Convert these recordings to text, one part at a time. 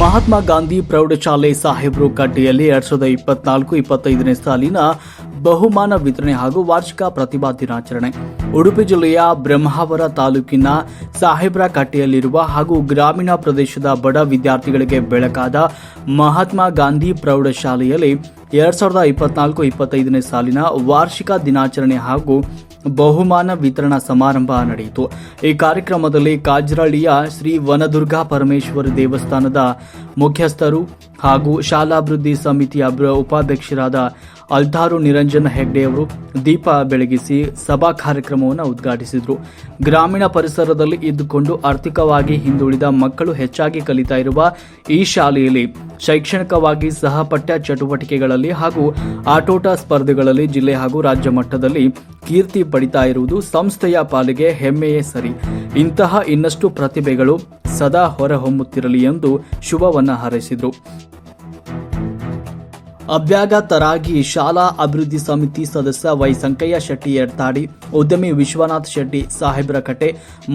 ಮಹಾತ್ಮ ಗಾಂಧಿ ಪ್ರೌಢಶಾಲೆ ಸಾಹೇಬ್ರು ಕಟ್ಟೆಯಲ್ಲಿ ಎರಡ್ ಸಾವಿರದ ಇಪ್ಪತ್ನಾಲ್ಕು ಇಪ್ಪತ್ತೈದನೇ ಸಾಲಿನ ಬಹುಮಾನ ವಿತರಣೆ ಹಾಗೂ ವಾರ್ಷಿಕ ಪ್ರತಿಭಾ ದಿನಾಚರಣೆ. ಉಡುಪಿ ಜಿಲ್ಲೆಯ ಬ್ರಹ್ಮಾವರ ತಾಲೂಕಿನ ಸಾಹೇಬ್ರ ಕಟ್ಟೆಯಲ್ಲಿರುವ ಹಾಗೂ ಗ್ರಾಮೀಣ ಪ್ರದೇಶದ ಬಡ ವಿದ್ಯಾರ್ಥಿಗಳಿಗೆ ಬೆಳಕಾದ ಮಹಾತ್ಮ ಗಾಂಧಿ ಪ್ರೌಢಶಾಲೆಯಲ್ಲಿ ಎರಡ್ ಸಾವಿರದ ಇಪ್ಪತ್ನಾಲ್ಕು ಇಪ್ಪತ್ತೈದನೇ ಸಾಲಿನ ವಾರ್ಷಿಕ ದಿನಾಚರಣೆ ಹಾಗೂ ಬಹುಮಾನ ವಿತರಣಾ ಸಮಾರಂಭ ನಡೆಯಿತು. ಈ ಕಾರ್ಯಕ್ರಮದಲ್ಲಿ ಕಾಜ್ರಳಿಯ ಶ್ರೀ ವನದುರ್ಗಾ ಪರಮೇಶ್ವರ ದೇವಸ್ಥಾನದ ಮುಖ್ಯಸ್ಥರು ಹಾಗೂ ಶಾಲಾಭಿವೃದ್ಧಿ ಸಮಿತಿಯ ಉಪಾಧ್ಯಕ್ಷರಾದ ಅಲ್ತಾರು ನಿರಂಜನ ಹೆಗ್ಡೆ ಅವರು ದೀಪ ಬೆಳಗಿಸಿ ಸಭಾ ಕಾರ್ಯಕ್ರಮವನ್ನು ಉದ್ಘಾಟಿಸಿದರು. ಗ್ರಾಮೀಣ ಪರಿಸರದಲ್ಲಿ ಇದ್ದುಕೊಂಡು ಆರ್ಥಿಕವಾಗಿ ಹಿಂದುಳಿದ ಮಕ್ಕಳು ಹೆಚ್ಚಾಗಿ ಕಲಿತಾ ಇರುವ ಈ ಶಾಲೆಯಲ್ಲಿ ಶೈಕ್ಷಣಿಕವಾಗಿ ಸಹಪಠ್ಯ ಚಟುವಟಿಕೆಗಳಲ್ಲಿ ಹಾಗೂ ಆಟೋಟ ಸ್ಪರ್ಧೆಗಳಲ್ಲಿ ಜಿಲ್ಲೆ ಹಾಗೂ ರಾಜ್ಯ ಮಟ್ಟದಲ್ಲಿ ಕೀರ್ತಿ ಪಡಿತಾ ಇರುವುದು ಸಂಸ್ಥೆಯ ಪಾಲಿಗೆ ಹೆಮ್ಮೆಯೇ ಸರಿ. ಇಂತಹ ಇನ್ನಷ್ಟು ಪ್ರತಿಭೆಗಳು ಸದಾ ಹೊರಹೊಮ್ಮುತ್ತಿರಲಿ ಎಂದು ಶುಭವನ್ನ ಹಾರೈಸಿದರು. ಅಭ್ಯಾಗ ತರಾಗಿ ಶಾಲಾ ಅಭಿವೃದ್ಧಿ ಸಮಿತಿ ಸದಸ್ಯ ವೈ ಸಂಕಯ್ಯ ಶೆಟ್ಟಿ ಎಡ್ತಾಡಿ ಉದ್ಯಮಿ ವಿಶ್ವನಾಥ್ ಶೆಟ್ಟಿ ಸಾಹೇಬ್ರಕಟ್ಟೆ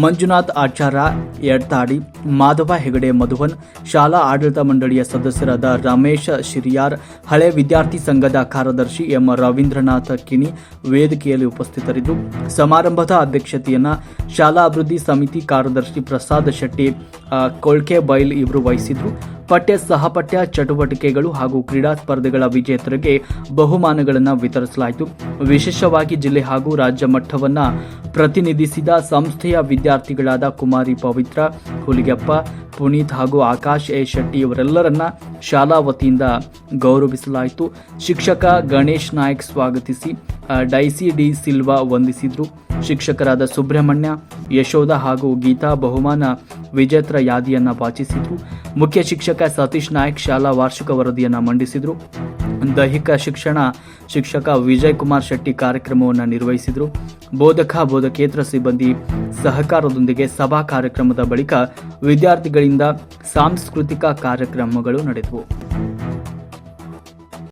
ಮಂಜುನಾಥ್ ಆಚಾರ್ಯ ಎಡ್ತಾಡಿ ಮಾಧವ ಹೆಗಡೆ ಮಧುವನ್, ಶಾಲಾ ಆಡಳಿತ ಮಂಡಳಿಯ ಸದಸ್ಯರಾದ ರಮೇಶ್ ಶಿರಿಯಾರ್, ಹಳೆ ವಿದ್ಯಾರ್ಥಿ ಸಂಘದ ಕಾರ್ಯದರ್ಶಿ ಎಂ ರವೀಂದ್ರನಾಥ ಕಿಣಿ ವೇದಿಕೆಯಲ್ಲಿ ಉಪಸ್ಥಿತರಿದ್ದು, ಸಮಾರಂಭದ ಅಧ್ಯಕ್ಷತೆಯನ್ನು ಶಾಲಾ ಅಭಿವೃದ್ಧಿ ಸಮಿತಿ ಕಾರ್ಯದರ್ಶಿ ಪ್ರಸಾದ್ ಶೆಟ್ಟಿ ಕೊಳ್ಕೆ ಬೈಲ್ ಇವರು ವಹಿಸಿದ್ರು. ಪಠ್ಯ, ಸಹಪಠ್ಯ, ಚಟುವಟಿಕೆಗಳು ಹಾಗೂ ಕ್ರೀಡಾ ಸ್ಪರ್ಧೆಗಳ ವಿಜೇತರಿಗೆ ಬಹುಮಾನಗಳನ್ನು ವಿತರಿಸಲಾಯಿತು. ವಿಶೇಷವಾಗಿ ಜಿಲ್ಲೆ ಹಾಗೂ ರಾಜ್ಯ ಮಟ್ಟವನ್ನ ಪ್ರತಿನಿಧಿಸಿದ ಸಂಸ್ಥೆಯ ವಿದ್ಯಾರ್ಥಿಗಳಾದ ಕುಮಾರಿ ಪವಿತ್ರ, ಹುಲಿಗೆಪ್ಪ, ಪುನೀತ್ ಹಾಗೂ ಆಕಾಶ್ ಎ. ಶೆಟ್ಟಿ ಇವರೆಲ್ಲರನ್ನ ಶಾಲಾ ವತಿಯಿಂದ ಗೌರವಿಸಲಾಯಿತು. ಶಿಕ್ಷಕ ಗಣೇಶ್ ನಾಯಕ್ ಸ್ವಾಗತಿಸಿ ಡೈಸಿ ಡಿ ಸಿಲ್ವಾ ವಂದಿಸಿದ್ರು. ಶಿಕ್ಷಕರಾದ ಸುಬ್ರಹ್ಮಣ್ಯ, ಯಶೋಧ ಹಾಗೂ ಗೀತಾ ಬಹುಮಾನ ವಿಜೇತರ ಯಾದಿಯನ್ನ ವಾಚಿಸಿದ್ರು. ಮುಖ್ಯ ಶಿಕ್ಷಕ ಸತೀಶ್ ನಾಯಕ್ ಶಾಲಾ ವಾರ್ಷಿಕ ವರದಿಯನ್ನ ಮಂಡಿಸಿದ್ರು. ದೈಹಿಕ ಶಿಕ್ಷಣ ಶಿಕ್ಷಕ ವಿಜಯ್ ಕುಮಾರ್ ಶೆಟ್ಟಿ ಕಾರ್ಯಕ್ರಮವನ್ನು ನಿರ್ವಹಿಸಿದರು. ಬೋಧಕ, ಬೋಧಕೇತರ ಸಿಬ್ಬಂದಿ ಸಹಕಾರದೊಂದಿಗೆ ಸಭಾ ಕಾರ್ಯಕ್ರಮದ ಬಳಿಕ ವಿದ್ಯಾರ್ಥಿಗಳಿಂದ ಸಾಂಸ್ಕೃತಿಕ ಕಾರ್ಯಕ್ರಮಗಳು ನಡೆದವು.